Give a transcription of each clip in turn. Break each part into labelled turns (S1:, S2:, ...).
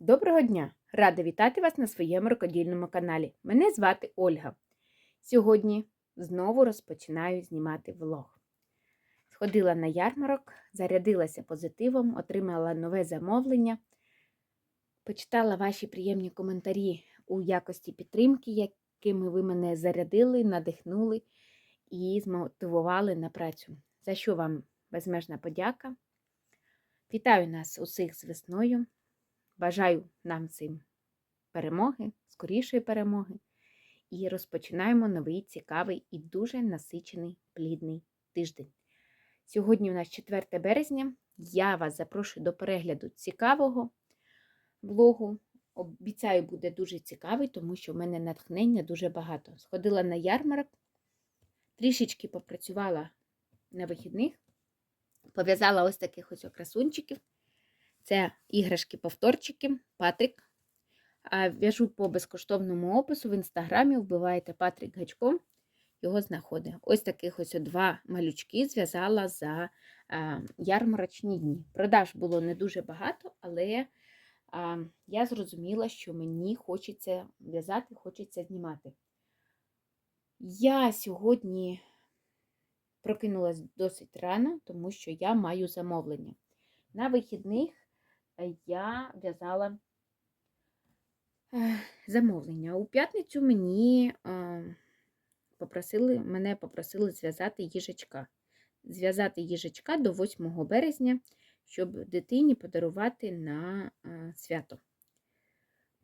S1: Доброго дня! Рада вітати вас на своєму рукодільному каналі. Мене звати Ольга. Сьогодні знову розпочинаю знімати влог. Сходила на ярмарок, зарядилася позитивом, отримала нове замовлення, почитала ваші приємні коментарі у якості підтримки, якими ви мене зарядили, надихнули і змотивували на працю. За що вам безмежна подяка. Вітаю нас усіх з весною. Бажаю нам всім перемоги, скорішої перемоги. І розпочинаємо новий цікавий і дуже насичений плідний тиждень. Сьогодні у нас 4 березня. Я вас запрошую до перегляду цікавого влогу. Обіцяю, буде дуже цікавий, тому що в мене натхнення дуже багато. Сходила на ярмарок, трішечки попрацювала на вихідних, пов'язала ось таких ось красунчиків. Це іграшки-повторчики, Патрік. В'яжу по безкоштовному опису в інстаграмі, вбиваєте Патрік гачком, його знаходить. Ось таких ось два малючки зв'язала за ярмарочні дні. Продаж було не дуже багато, але я зрозуміла, що мені хочеться в'язати, хочеться знімати. Я сьогодні прокинулась досить рано, тому що я маю замовлення. На вихідних я в'язала замовлення. У п'ятницю мені попросили, мене попросили зв'язати їжачка. Зв'язати їжачка до 8 березня, щоб дитині подарувати на свято.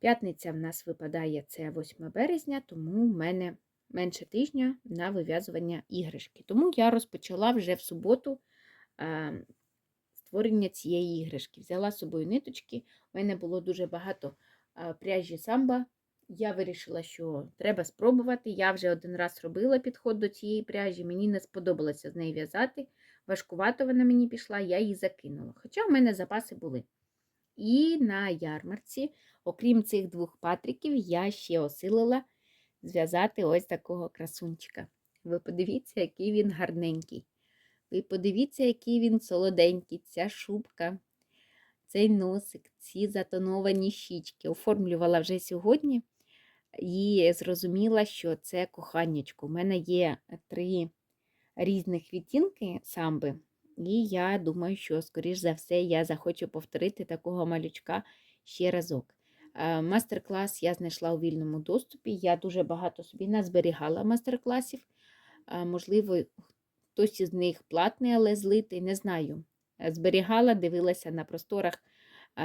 S1: П'ятниця в нас випадає це 8 березня, тому в мене менше тижня на вив'язування іграшки. Тому я розпочала вже в суботу створення цієї іграшки. Взяла з собою ниточки, у мене було дуже багато пряжі самба. Я вирішила, що треба спробувати. Я вже один раз робила підход до цієї пряжі, мені не сподобалося з неї в'язати. Важкувато вона мені пішла, я її закинула. Хоча в мене запаси були. І на ярмарці, окрім цих двох патриків, я ще осилила зв'язати ось такого красунчика. Ви подивіться, який він гарненький. Ви подивіться, який він солоденький, ця шубка, цей носик, ці затоновані щічки. Оформлювала вже сьогодні і зрозуміла, що це коханнячко. У мене є три різних відтінки самби, і я думаю, що, скоріш за все, я захочу повторити такого малючка ще разок. Мастер-клас я знайшла у вільному доступі. Я дуже багато собі назберігала мастер-класів. Можливо, Хтось із них платний, але злитий, не знаю. Зберігала, дивилася на просторах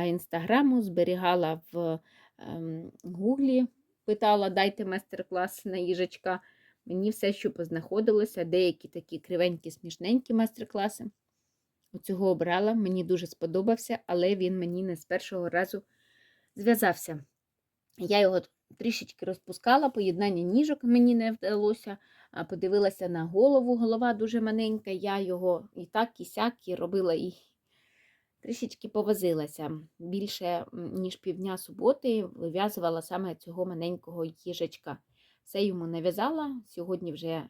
S1: інстаграму, зберігала в ем, гуглі, питала, дайте майстер-клас на їжачка. Мені все, що познаходилося, деякі такі кривенькі, смішненькі майстер-класи. Оцього обрала, мені дуже сподобався, але він мені не з першого разу зв'язався. Я його трішечки розпускала, поєднання ніжок мені не вдалося. Подивилася на голову, голова дуже маленька, я його і так, і сяк, і робила і трішечки повозилася. Більше, ніж півдня суботи, вив'язувала саме цього маленького їжачка. Все йому нав'язала. Сьогодні вже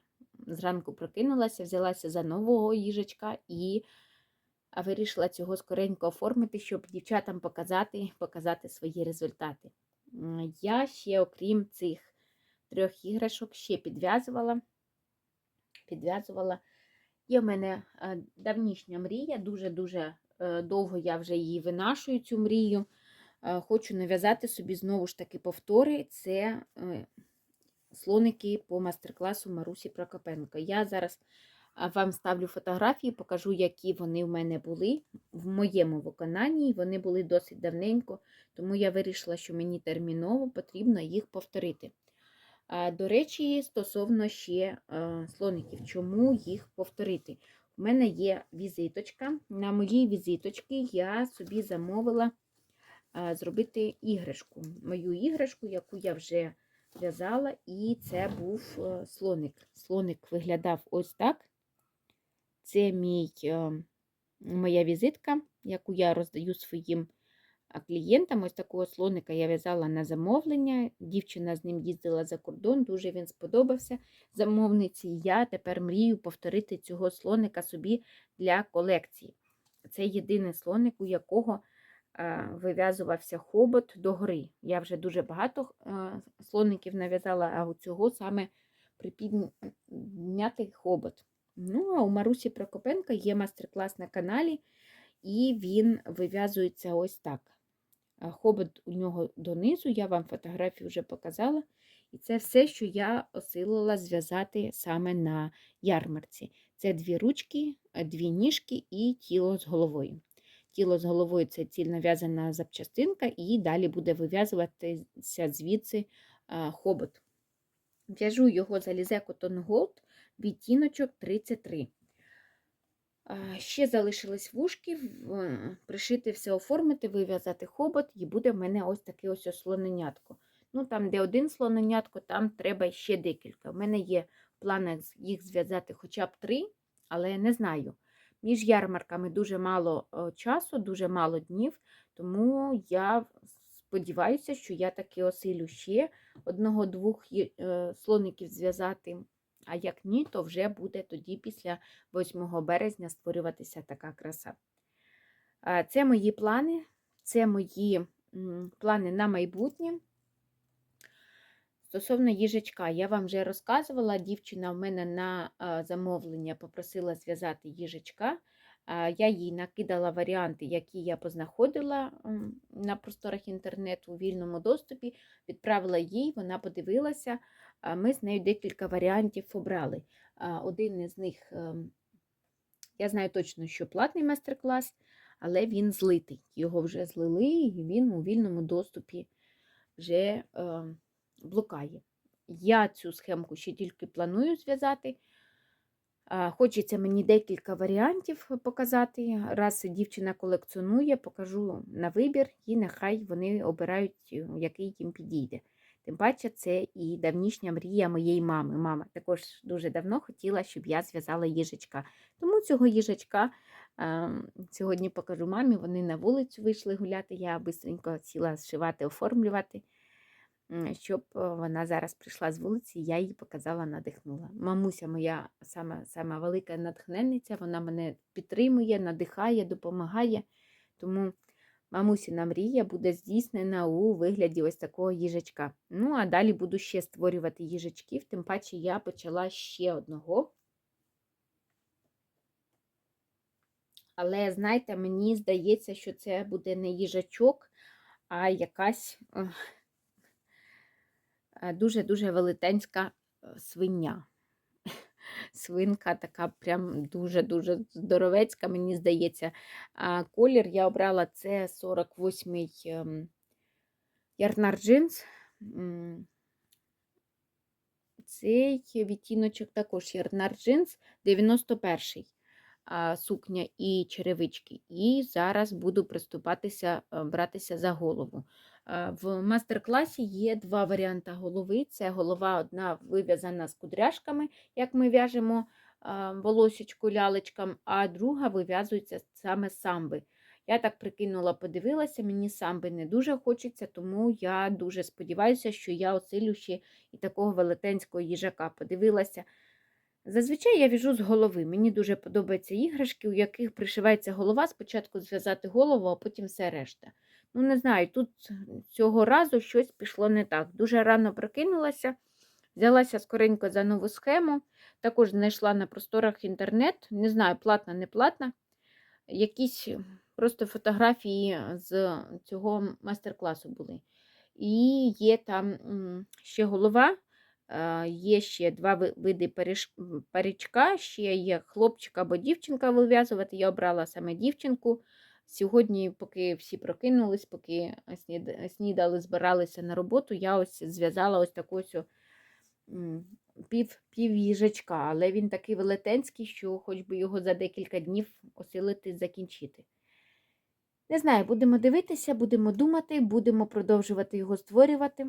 S1: зранку прокинулася, взялася за нового їжачка і вирішила цього скоренько оформити, щоб дівчатам показати, показати свої результати. Я ще, окрім цих трьох іграшок, ще підв'язувала. Підв'язувала. Є в мене е, давнішня мрія, дуже-дуже е, довго я вже її винашую, цю мрію. Е, хочу нав'язати собі знову ж таки повтори. Це слоники по мастер-класу Марусі Прокопенко. Я зараз вам ставлю фотографії, покажу, які вони в мене були в моєму виконанні. Вони були досить давненько, тому я вирішила, що мені терміново потрібно їх повторити. До речі, стосовно ще слоників, чому їх повторити? У мене є візиточка. На моїй візиточці я собі замовила зробити іграшку. Мою іграшку, яку я вже в'язала, і це був слоник. Слоник виглядав ось так. Це мій, е, моя візитка, яку я роздаю своїм клієнтам. Ось такого слоника я в'язала на замовлення. Дівчина з ним їздила за кордон, дуже він сподобався замовниці. Я тепер мрію повторити цього слоника собі для колекції. Це єдиний слоник, у якого е, вив'язувався хобот до гори. Я вже дуже багато е, слоників нав'язала, а у цього саме припіднятий хобот. Ну, а у Марусі Прокопенка є мастер-клас на каналі, і він вив'язується ось так. Хобот у нього донизу, я вам фотографію вже показала. І це все, що я осилила зв'язати саме на ярмарці. Це дві ручки, е, дві ніжки і тіло з головою. Тіло з головою це цільно в'язана запчастинка, і далі буде вив'язуватися звідси хобот. В'яжу його за Alize Cotton Gold відтіночок 33. Ще залишились вушки, в- пришити все, оформити, вив'язати хобот, і буде в мене ось таке ось слоненятко. Ну, там, де один слоненятко, там треба ще декілька. У мене є плани з- їх зв'язати хоча б три, але не знаю. Між ярмарками дуже мало часу, дуже мало днів, тому я сподіваюся, що я таки осилю ще одного-двох е, слоників зв'язати. А як ні, то вже буде тоді після 8 березня створюватися така краса. Це мої плани, це мої плани на майбутнє. Стосовно їжачка, я вам вже розказувала, дівчина в мене на замовлення попросила зв'язати їжачка. Я їй накидала варіанти, які я познаходила на просторах інтернету у вільному доступі, відправила їй, вона подивилася. Ми з нею декілька варіантів обрали. Один із них, ем, я знаю точно, що платний майстер-клас, але він злитий. Його вже злили, і він у вільному доступі вже ем, блукає. Я цю схемку ще тільки планую зв'язати. Хочеться мені декілька варіантів показати. Раз дівчина колекціонує, покажу на вибір, і нехай вони обирають, який їм підійде. Тим паче, це і давнішня мрія моєї мами. Мама також дуже давно хотіла, щоб я зв'язала їжачка. Тому цього їжачка е, сьогодні покажу мамі. Вони на вулицю вийшли гуляти. Я швидко сіла зшивати, оформлювати щоб е, вона зараз прийшла з вулиці, я її показала, надихнула. Мамуся моя сама, сама велика натхненниця, вона мене підтримує, надихає, допомагає. Тому мамусіна мрія буде здійснена у вигляді ось такого їжачка. Ну, а далі буду ще створювати їжачків, тим паче я почала ще одного. Але, знаєте, мені здається, що це буде не їжачок, а якась е, дуже-дуже велетенська е, свиня. Свинка така прям дуже-дуже здоровецька, мені здається. А колір я обрала це 48-й ем, ярнар джинс. Цей відтіночок також ярнар джинс 91-й сукня і черевички. І зараз буду приступатися, е, братися за голову. Е, В мастер-класі є два варіанти голови. Це голова одна вив'язана з кудряшками, як ми в'яжемо а, волосечку лялечкам, а друга вив'язується саме самби. Я так прикинула, подивилася, мені самби не дуже хочеться, тому я дуже сподіваюся, що я осилю ще і такого велетенського їжака. Подивилася. Зазвичай я в'яжу з голови. Мені дуже подобаються іграшки, у яких пришивається голова, спочатку зв'язати голову, а потім все решта. Ну, не знаю, тут цього разу щось пішло не так. Дуже рано прокинулася, взялася скоренько за нову схему, також знайшла на просторах інтернет, не знаю, платна, не платна, якісь просто фотографії з цього майстер-класу були. І є там ще голова, е, є ще два види паричка, ще є хлопчик або дівчинка вив'язувати. Я обрала саме дівчинку. Сьогодні, поки всі прокинулись, поки снідали, збиралися на роботу, я ось зв'язала ось таку ось, пів, пів їжачка, але він такий велетенський, що хоч би його за декілька днів осилити закінчити. Не знаю, будемо дивитися, будемо думати, будемо продовжувати його створювати.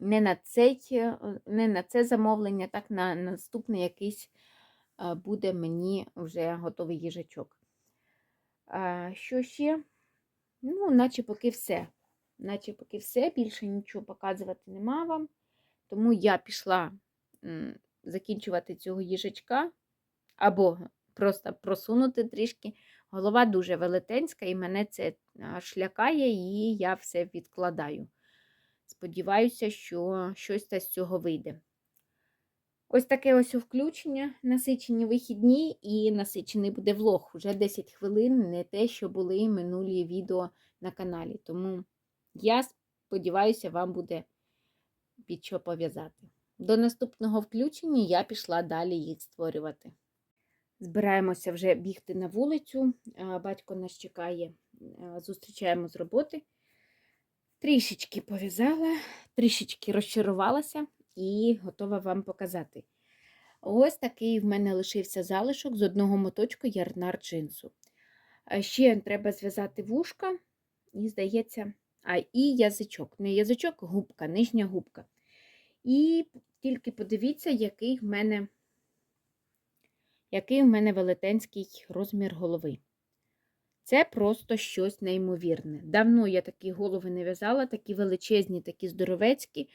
S1: Не на, цей, е, не на це замовлення, так на наступний якийсь е, буде мені вже готовий їжачок. А, що ще? Ну, наче поки все. Наче поки все, більше нічого показувати нема вам. Тому я пішла закінчувати цього їжачка, або просто просунути трішки Голова дуже велетенська, і мене це аж лякає, і я все відкладаю. Сподіваюся, що щось з цього вийде. Ось таке ось включення, насичені вихідні і насичений буде влог. Уже 10 хвилин, не те, що були минулі відео на каналі. Тому я сподіваюся, вам буде під що пов'язати. До наступного включення я пішла далі їх створювати. Збираємося вже бігти на вулицю. Батько нас чекає, зустрічаємо з роботи. Трішечки пов'язала, трішечки розчарувалася і готова вам показати. Ось такий в мене лишився залишок з одного моточку ярнар джинсу. Ще треба зв'язати вушка, і, здається, а і язичок. Не язичок, губка, нижня губка. І тільки подивіться, який в мене який в мене велетенський розмір голови. Це просто щось неймовірне. Давно я такі голови не в'язала, такі величезні, такі здоровецькі,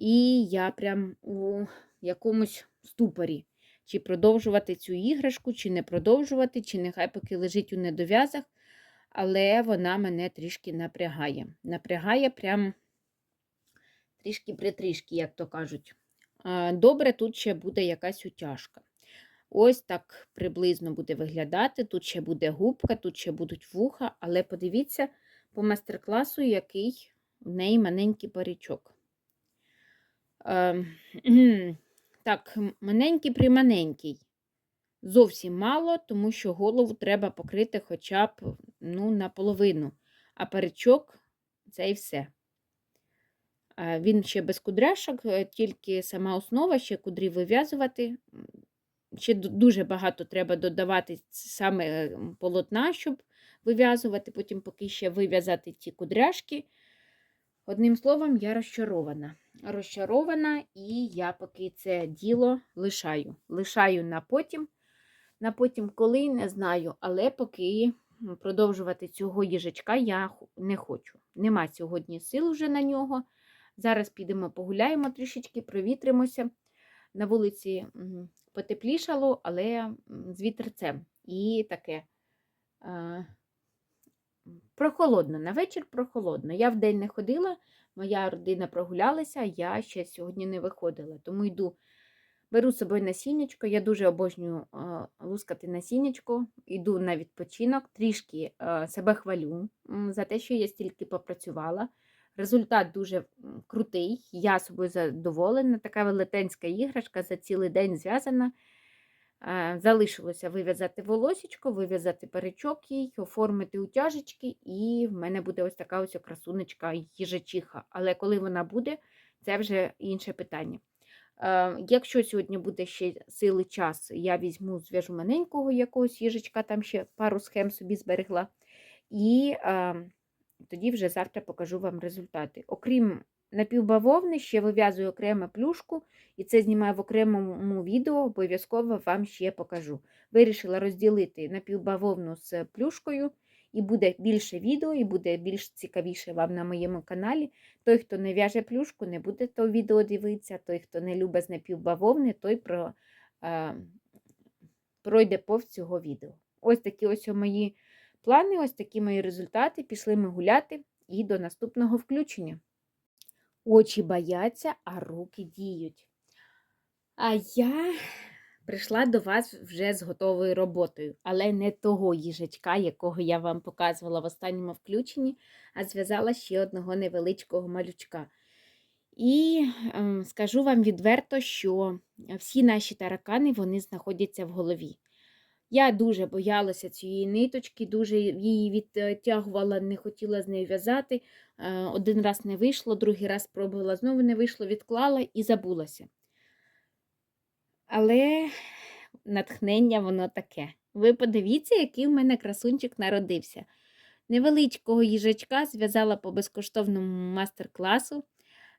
S1: і я прям у якомусь ступорі. Чи продовжувати цю іграшку, чи не продовжувати, чи нехай поки лежить у недов'язах, але вона мене трішки напрягає. Напрягає прям трішки-притрішки, як то кажуть. Добре, тут ще буде якась утяжка. Ось так приблизно буде виглядати. Тут ще буде губка, тут ще будуть вуха, але подивіться по майстер-класу, який в неї маленький парічок. Е, так, маленький приманенький. Зовсім мало, тому що голову треба покрити хоча б ну, наполовину, а паричок це і все. Він ще без кудряшок, е, тільки сама основа, ще кудрі вив'язувати. Ще дуже багато треба додавати саме полотна, щоб вив'язувати, потім поки ще вив'язати ті кудряшки. Одним словом, я розчарована. Розчарована, і я поки це діло лишаю. Лишаю на потім. На потім, коли не знаю, але поки продовжувати цього їжачка я не хочу. Нема сьогодні сил вже на нього. Зараз підемо погуляємо трішечки, провітримося. На вулиці потеплішало, але з вітерцем. І таке е, прохолодно. На вечір прохолодно. Я вдень не ходила, моя родина прогулялася, я ще сьогодні не виходила. Тому йду, беру з собою насіннячко. Я дуже обожнюю лускати насіннячко, йду на відпочинок, трішки себе хвалю за те, що я стільки попрацювала. Результат дуже крутий, я собою задоволена. Така велетенська іграшка за цілий день зв'язана. Е, Залишилося вив'язати волосічко, вив'язати паричок їй, оформити утяжечки, і в мене буде ось така ось красунечка їжачиха. Але коли вона буде, це вже інше питання. Е, Якщо сьогодні буде ще сили час, я візьму, зв'яжу маленького якогось їжачка, там ще пару схем собі зберегла. І е, тоді вже завтра покажу вам результати. Окрім напівбавовни, ще вив'язую окремо плюшку, і це знімаю в окремому відео, обов'язково вам ще покажу. Вирішила розділити напівбавовну з плюшкою, і буде більше відео, і буде більш цікавіше вам на моєму каналі. Той, хто не в'яже плюшку, не буде то відео дивитися. Той, хто не любить напівбавовни, той про, е, пройде повз цього відео. Ось такі ось мої плани, ось такі мої результати. Пішли ми гуляти і до наступного включення. Очі бояться, а руки діють. А я прийшла до вас вже з готовою роботою, але не того їжачка, якого я вам показувала в останньому включенні, а зв'язала ще одного невеличкого малючка. І ем, скажу вам відверто, що всі наші таракани вони знаходяться в голові. Я дуже боялася цієї ниточки, дуже її відтягувала, не хотіла з нею в'язати. Е, Один раз не вийшло, другий раз спробувала, знову не вийшло, відклала і забулася. Але натхнення воно таке. Ви подивіться, який в мене красунчик народився. Невеличкого їжачка зв'язала по безкоштовному мастер-класу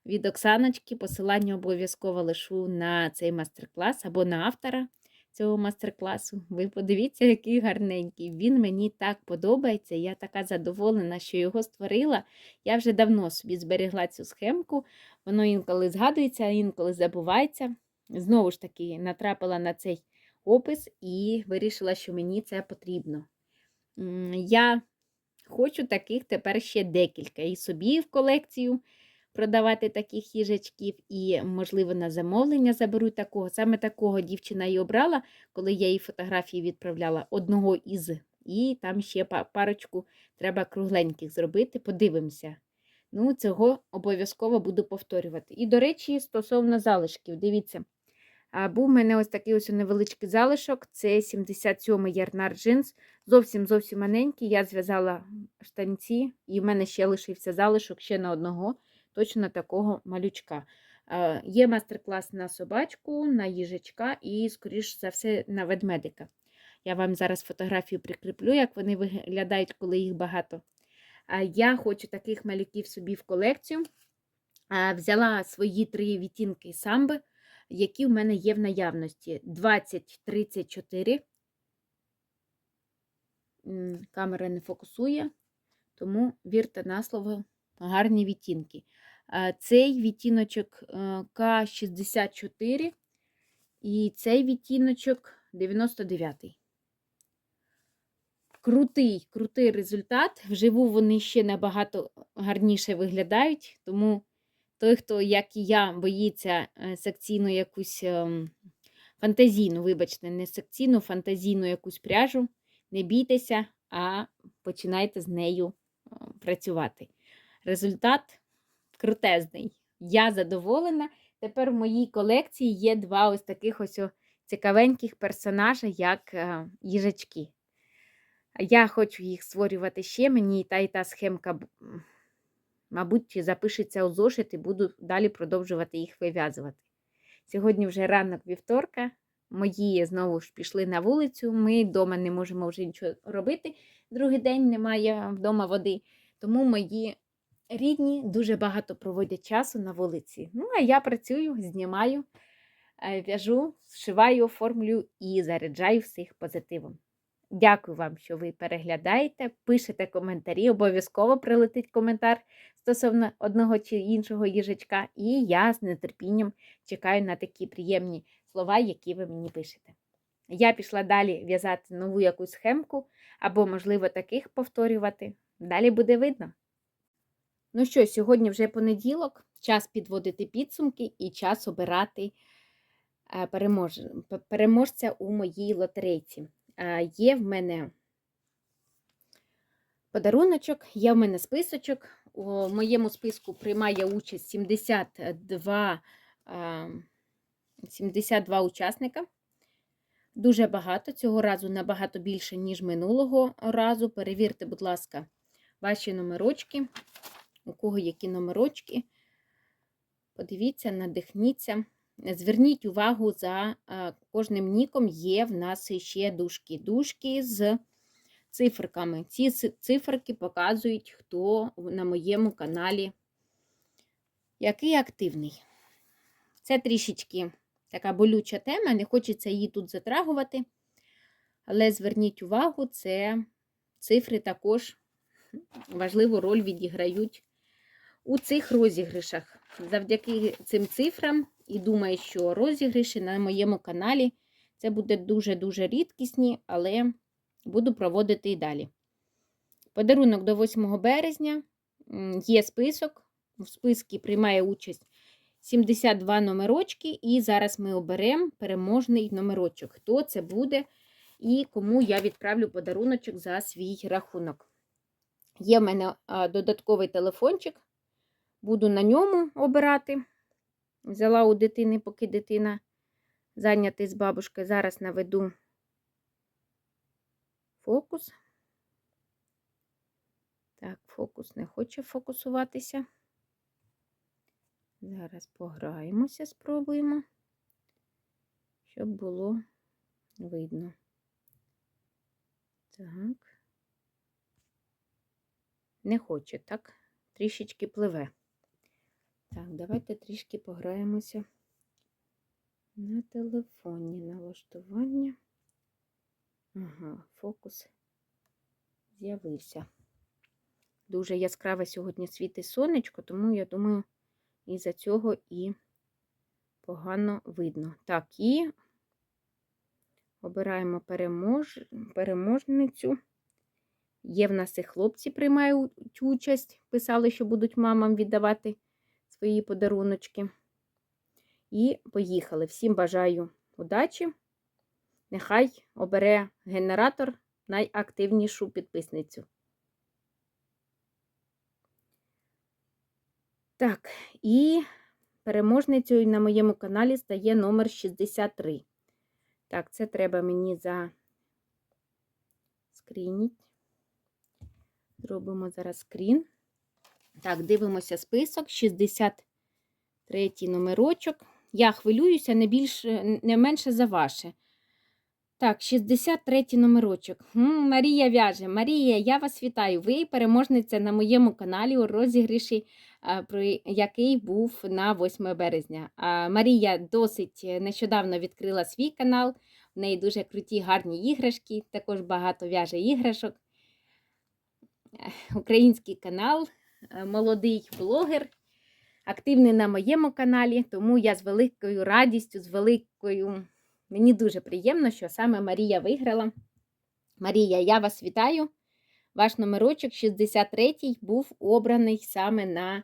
S1: від Оксаночки. Посилання обов'язково лишу на цей мастер-клас або на автора цього мастер-класу. Ви подивіться, який гарненький. Він мені так подобається. Я така задоволена, що його створила. Я вже давно собі зберегла цю схемку. Воно інколи згадується, інколи забувається. Знову ж таки, натрапила на цей опис і вирішила, що мені це потрібно. Я хочу таких тепер ще декілька. І собі в колекцію продавати таких їжачків, і, можливо, на замовлення заберу такого. Саме такого дівчина і обрала, коли я їй фотографії відправляла одного із. І там ще парочку треба кругленьких зробити. Подивимося. Ну, цього обов'язково буду повторювати. І, до речі, стосовно залишків, дивіться. Був в мене ось такий ось невеличкий залишок. Це 77-й ярнар джинс. Зовсім зовсім маленький. Я зв'язала штанці, і в мене ще лишився залишок ще на одного, точно такого малючка. Є мастер-клас на собачку, на їжачка і, скоріш за все, на ведмедика. Я вам зараз фотографію прикріплю, як вони виглядають, коли їх багато. Я хочу таких малюків собі в колекцію. Взяла свої три відтінки самби які в мене є в наявності. 20-34. Камера не фокусує, тому вірте на слово, гарні відтінки. А, Цей відтіночок е, К64 і цей відтіночок 99. Крутий, крутий результат. Вживу вони ще набагато гарніше виглядають, тому той, хто, як і я, боїться е, секційну якусь ем, фантазійну, вибачте, не секційну, фантазійну якусь пряжу, не бійтеся, а починайте з нею е, працювати. Результат крутезний. Я задоволена. Тепер в моїй колекції є два ось таких ось цікавеньких персонажа, як е, їжачки. Я хочу їх створювати ще. Мені та і та схемка, мабуть, запишеться у зошит і буду далі продовжувати їх вив'язувати. Сьогодні вже ранок вівторка. Мої знову ж пішли на вулицю. Ми вдома не можемо вже нічого робити. Другий день немає вдома води. Тому мої рідні дуже багато проводять часу на вулиці. Ну, а я працюю, знімаю, е, в'яжу, зшиваю, оформлюю і заряджаю всіх позитивом. Дякую вам, що ви переглядаєте, пишете коментарі, обов'язково прилетить коментар стосовно одного чи іншого їжачка, і я з нетерпінням чекаю на такі приємні слова, які ви мені пишете. Я пішла далі в'язати нову якусь схемку, або, можливо, таких повторювати. Далі буде видно. Ну що, сьогодні вже понеділок, час підводити підсумки і час обирати е, переможця у моїй лотерейці. Є в мене подаруночок, є в мене списочок. У моєму списку приймає участь 72, е, 72 учасника. Дуже багато. Цього разу набагато більше, ніж минулого разу. Перевірте, будь ласка, ваші номерочки. У кого які номерочки. Подивіться, надихніться. Зверніть увагу, за кожним ніком є в нас ще дужки. Дужки з циферками. Ці ци- циферки показують, хто на моєму каналі який активний. Це трішечки така болюча тема, не хочеться її тут затрагувати. Але зверніть увагу, це цифри також важливу роль відіграють у цих розіграшах. Завдяки цим цифрам, і думаю, що розіграші на моєму каналі це буде дуже-дуже рідкісні, але буду проводити і далі. Подарунок до 8 березня. Є список. В списку приймає участь 72 номерочки, і зараз ми оберемо переможний номерочок. Хто це буде і кому я відправлю подаруночок за свій рахунок. Є в мене додатковий телефончик. Буду на ньому обирати. Взяла у дитини, поки дитина зайнята з бабушкою. Зараз наведу фокус. Так, фокус не хоче фокусуватися. Зараз пограємося, спробуємо, щоб було видно. Так. Не хоче, так? Трішечки пливе. Так, давайте трішки пограємося на телефоні налаштування. Ага, фокус з'явився. Дуже яскраве сьогодні світить сонечко, тому я думаю, із-за цього і погано видно. Так, і обираємо перемож... переможницю. Є в нас і хлопці приймають участь, писали, що будуть мамам віддавати свої подаруночки. І поїхали. Всім бажаю удачі. Нехай обере генератор найактивнішу підписницю. Так, і переможницею на моєму каналі стає номер 63. Так, це треба мені за скрініть. Зробимо зараз скрін. Так, дивимося список. 63 номерочок. Я хвилююся не більше, не менше за ваше. Так, 63 номерочок. М, Марія в'яже. Марія, я вас вітаю. Ви переможниця на моєму каналі у розігріші, про який був на 8 березня. Марія досить нещодавно відкрила свій канал. В неї дуже круті, гарні іграшки, також багато в'яже іграшок. Український канал, молодий блогер, активний на моєму каналі, тому я з великою радістю, з великою. Мені дуже приємно, що саме Марія виграла. Марія, я вас вітаю. Ваш номерочок 63 був обраний саме на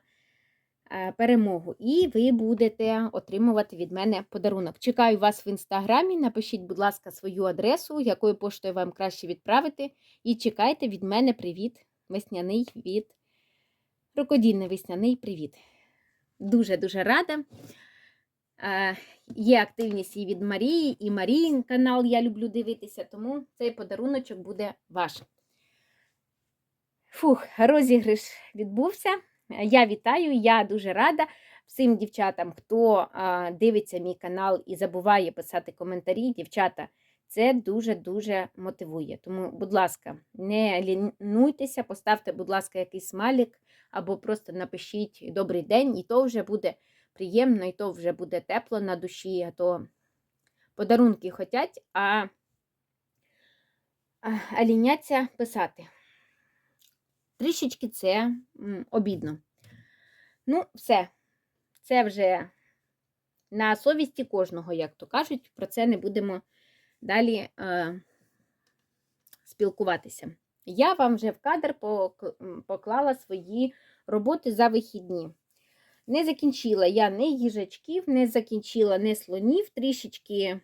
S1: е, перемогу. І ви будете отримувати від мене подарунок. Чекаю вас в інстаграмі. Напишіть, будь ласка, свою адресу, якою поштою вам краще відправити. І чекайте від мене привіт, весняний від рукодільний весняний привіт. Дуже-дуже рада. Е, Є активність і від Марії, і Маріїн канал я люблю дивитися, тому цей подаруночок буде ваш. Фух, розіграш відбувся. Я вітаю, я дуже рада всім дівчатам, хто дивиться мій канал і забуває писати коментарі. Дівчата, це дуже-дуже мотивує. Тому, будь ласка, не лінуйтеся, поставте, будь ласка, якийсь смайлик або просто напишіть добрий день, і то вже буде приємно, і то вже буде тепло на душі, а то подарунки хотять, а, а, ліняться писати. Трішечки це обідно. Ну, все. Це вже на совісті кожного, як то кажуть, про це не будемо далі е, спілкуватися. Я вам вже в кадр поклала свої роботи за вихідні. Не закінчила я не їжачків, не закінчила не слонів, трішечки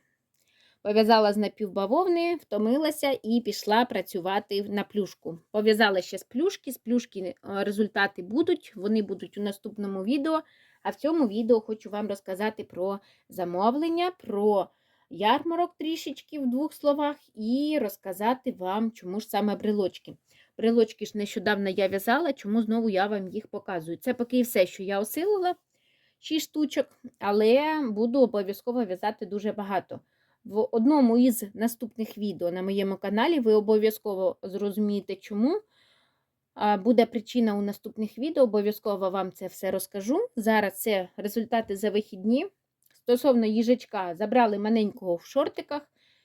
S1: пов'язала з напівбавовни, втомилася і пішла працювати на плюшку. Пов'язала ще з плюшки, з плюшки е, результати будуть, вони будуть у наступному відео. А в цьому відео хочу вам розказати про замовлення, про ярмарок трішечки в двох словах, і розказати вам, чому ж саме брелочки. Брелочки ж нещодавно я в'язала, чому знову я вам їх показую. Це поки все, що я осилила, 6 штучок, але буду обов'язково в'язати дуже багато. В одному із наступних відео на моєму каналі ви обов'язково зрозумієте, чому. Буде причина у наступних відео, обов'язково вам це все розкажу. Зараз це результати за вихідні. Стосовно їжачка, забрали маленького в шортиках.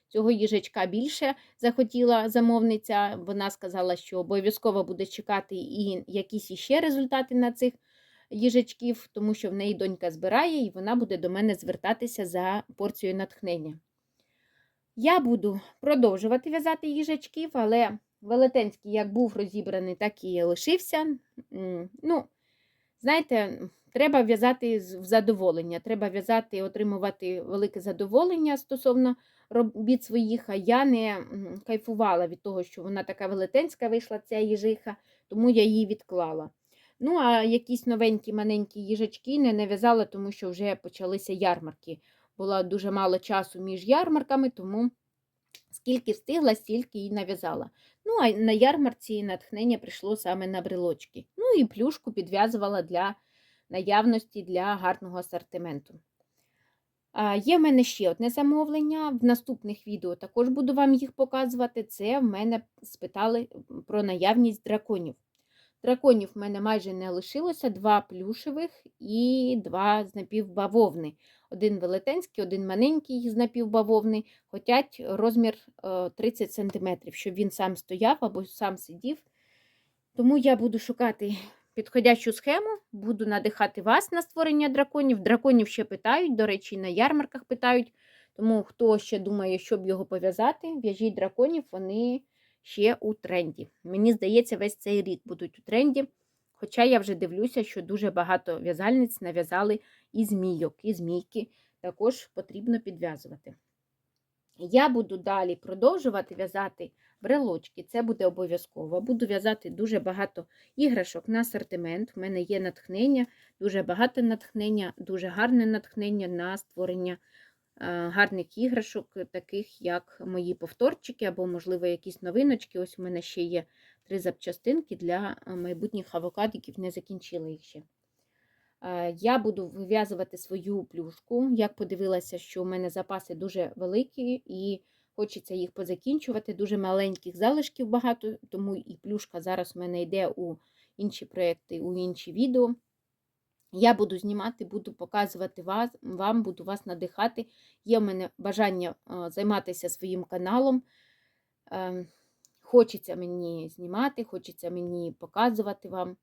S1: Цього їжачка більше захотіла замовниця. Вона сказала, що обов'язково буде чекати і якісь іще результати на цих їжачків, тому що в неї донька збирає, і вона буде до мене звертатися за порцією натхнення. Я буду продовжувати в'язати їжачків, але велетенський як був розібраний, так і лишився. Ну, знаєте, треба в'язати в задоволення. Треба в'язати отримувати велике задоволення стосовно робіт своїх, а я не кайфувала від того, що вона така велетенська вийшла, ця їжиха, тому я її відклала. Ну, а якісь новенькі маленькі їжачки не нав'язала, тому що вже почалися ярмарки. Було дуже мало часу між ярмарками, тому скільки встигла, стільки і нав'язала. Ну, а на ярмарці натхнення прийшло саме на брелочки. Ну і плюшку підв'язувала для наявності для гарного асортименту. Є в мене ще одне замовлення. В наступних відео також буду вам їх показувати. Це в мене спитали про наявність драконів. Драконів в мене майже не лишилося, два плюшевих і два з напівбавовни. Один велетенський, один маленький з напівбавовни, хотять розмір е, 30 см, щоб він сам стояв або сам сидів. Тому я буду шукати підходящу схему, буду надихати вас на створення драконів. Драконів ще питають, до речі, на ярмарках питають. Тому хто ще думає, щоб його пов'язати, в'яжіть драконів, вони ще у тренді. Мені здається, весь цей рік будуть у тренді. Хоча я вже дивлюся, що дуже багато в'язальниць нав'язали і змійок, і змійки також потрібно підв'язувати. Я буду далі продовжувати в'язати брелочки, це буде обов'язково. Буду в'язати дуже багато іграшок на асортимент. У мене є натхнення, дуже багато натхнення, дуже гарне натхнення на створення е, гарних іграшок, таких як мої повторчики, або, можливо, якісь новиночки. Ось у мене ще є три запчастинки для е, майбутніх авокадиків, не закінчила їх ще. Е, Я буду вив'язувати свою плюшку. Як подивилася, що у мене запаси дуже великі і хочеться їх позакінчувати. Дуже маленьких залишків багато, тому і плюшка зараз у мене йде у інші проекти, у інші відео. Я буду знімати, буду показувати вас, вам, буду вас надихати. Є в мене бажання е, займатися своїм каналом. Е, Хочеться мені знімати, хочеться мені показувати вам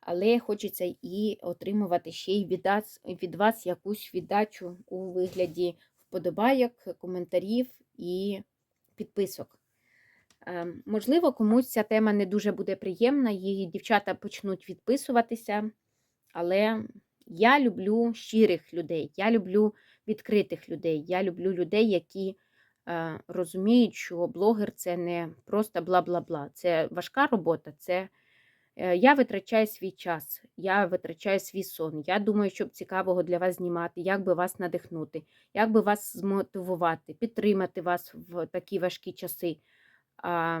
S1: але хочеться і отримувати ще й від вас, від вас якусь віддачу у вигляді вподобайок, коментарів і підписок. Е, Можливо, комусь ця тема не дуже буде приємна, і дівчата почнуть відписуватися, але я люблю щирих людей, я люблю відкритих людей, я люблю людей, які е, розуміють, що блогер це не просто бла-бла-бла, це важка робота. це Я витрачаю свій час, я витрачаю свій сон. Я думаю, щоб цікавого для вас знімати, як би вас надихнути, як би вас змотивувати, підтримати вас в такі важкі часи. А,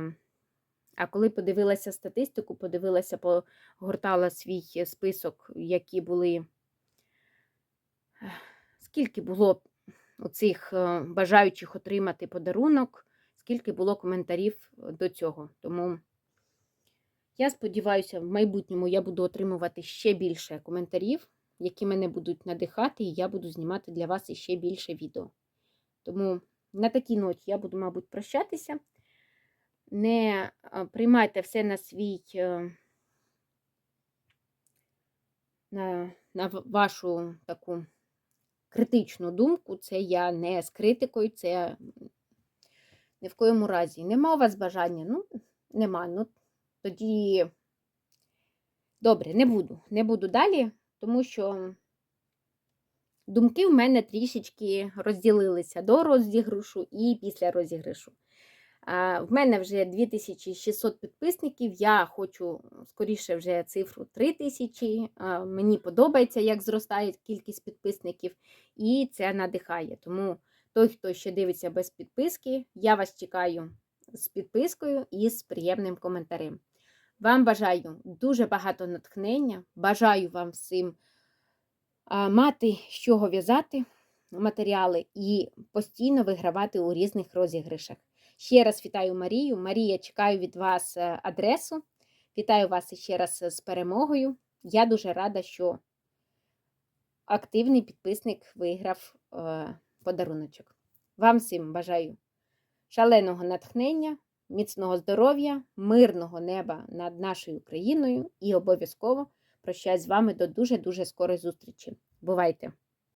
S1: а коли подивилася статистику, подивилася, погортала свій список, які були. Скільки було оцих е, бажаючих отримати подарунок, скільки було коментарів до цього. Тому. Я сподіваюся, в майбутньому я буду отримувати ще більше коментарів, які мене будуть надихати, і я буду знімати для вас іще більше відео. Тому на такій ноті я буду, мабуть, прощатися. Не приймайте все на свій, е, на, на вашу таку критичну думку. Це я не з критикою, це ні в коєму разі. Нема у вас бажання? Ну, нема. Ну, тоді, добре, не буду. Не буду далі, тому що думки в мене трішечки розділилися до розіграшу і після розіграшу. В мене вже 2600 підписників. Я хочу скоріше вже цифру 3000. Мені подобається, як зростає кількість підписників, і це надихає. Тому той, хто ще дивиться без підписки, я вас чекаю з підпискою і з приємним коментарем. Вам бажаю дуже багато натхнення, бажаю вам всім мати з чого в'язати матеріали і постійно вигравати у різних розіграшах. Ще раз вітаю Марію. Марія, чекаю від вас е, адресу. Вітаю вас ще раз з перемогою. Я дуже рада, що активний підписник виграв е, подаруночок. Вам всім бажаю шаленого натхнення міцного здоров'я, мирного неба над нашою країною і обов'язково прощаюсь з вами до дуже-дуже скорої зустрічі. Бувайте!